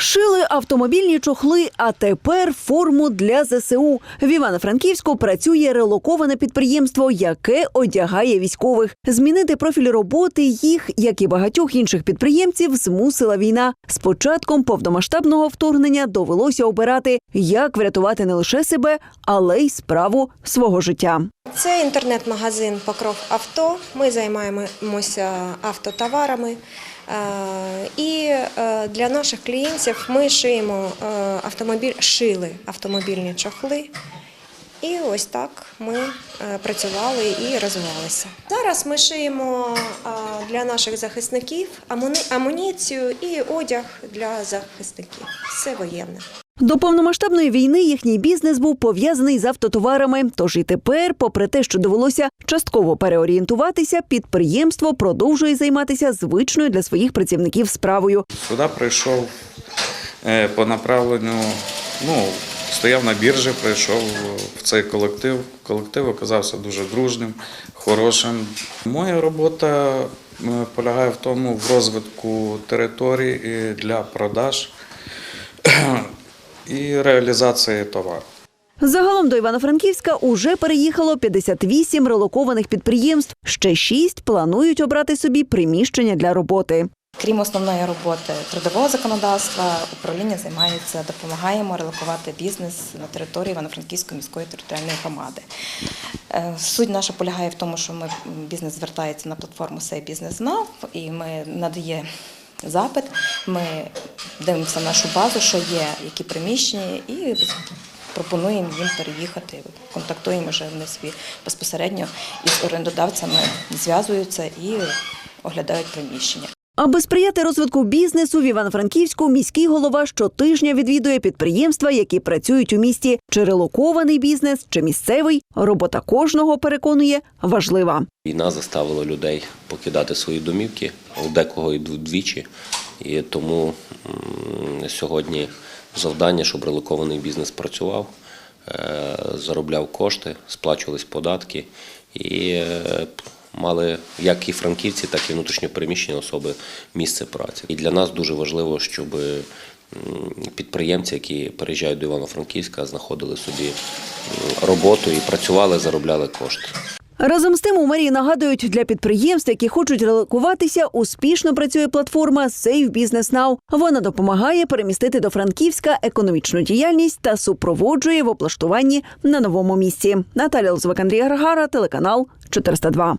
Шили автомобільні чохли, а тепер форму для ЗСУ. В Івано-Франківську працює релоковане підприємство, яке одягає військових. Змінити профіль роботи їх, як і багатьох інших підприємців, змусила війна. З початком повномасштабного вторгнення довелося обирати, як врятувати не лише себе, але й справу свого життя. Це інтернет-магазин Покров Авто. Ми займаємося автотоварами. Е, І е, для наших клієнтів ми шиємо е, автомобіль, шили автомобільні чохли. І ось так ми працювали і розвивалися. Зараз ми шиємо для наших захисників амуніцію і одяг для захисників. Все воєнне. До повномасштабної війни їхній бізнес був пов'язаний з автотоварами. Тож і тепер, попри те, що довелося частково переорієнтуватися, підприємство продовжує займатися звичною для своїх працівників справою. Сюди прийшов е, по направленню, ну, стояв на біржі, прийшов в цей колектив. Колектив оказався дуже дружнім, хорошим. Моя робота е, полягає в тому в розвитку території для продаж і реалізації товару. Загалом до Івано-Франківська уже переїхало 58 релокованих підприємств. Ще шість планують обрати собі приміщення для роботи. Крім основної роботи трудового законодавства, управління займається, допомагаємо релокувати бізнес на території Івано-Франківської міської територіальної громади. Е, Суть наша полягає в тому, що ми бізнес звертається на платформу Сей Бізнес Now, і ми надає запит. Ми дивимося нашу базу, що є, які приміщення, і пропонуємо їм переїхати. Контактуємо вже вони собі безпосередньо із орендодавцями, зв'язуються і оглядають приміщення. Аби сприяти розвитку бізнесу в Івано-Франківську, міський голова щотижня відвідує підприємства, які працюють у місті. Чи релокований бізнес, чи місцевий. Робота кожного переконує важлива. Війна заставила людей покидати свої домівки, у декого і двічі. І тому сьогодні завдання, щоб релокований бізнес працював, е, заробляв кошти, сплачувались податки і е, мали як і франківці, так і внутрішньопереміщені особи місце праці. І для нас дуже важливо, щоб підприємці, які переїжджають до Івано-Франківська, знаходили собі роботу і працювали, заробляли кошти. Разом з тим у мерії нагадують, для підприємств, які хочуть релокуватися, успішно працює платформа Save Business Now. Вона допомагає перемістити до Франківська економічну діяльність та супроводжує в облаштуванні на новому місці. Наталя Лозвик, Андрій Гаргара, телеканал 402.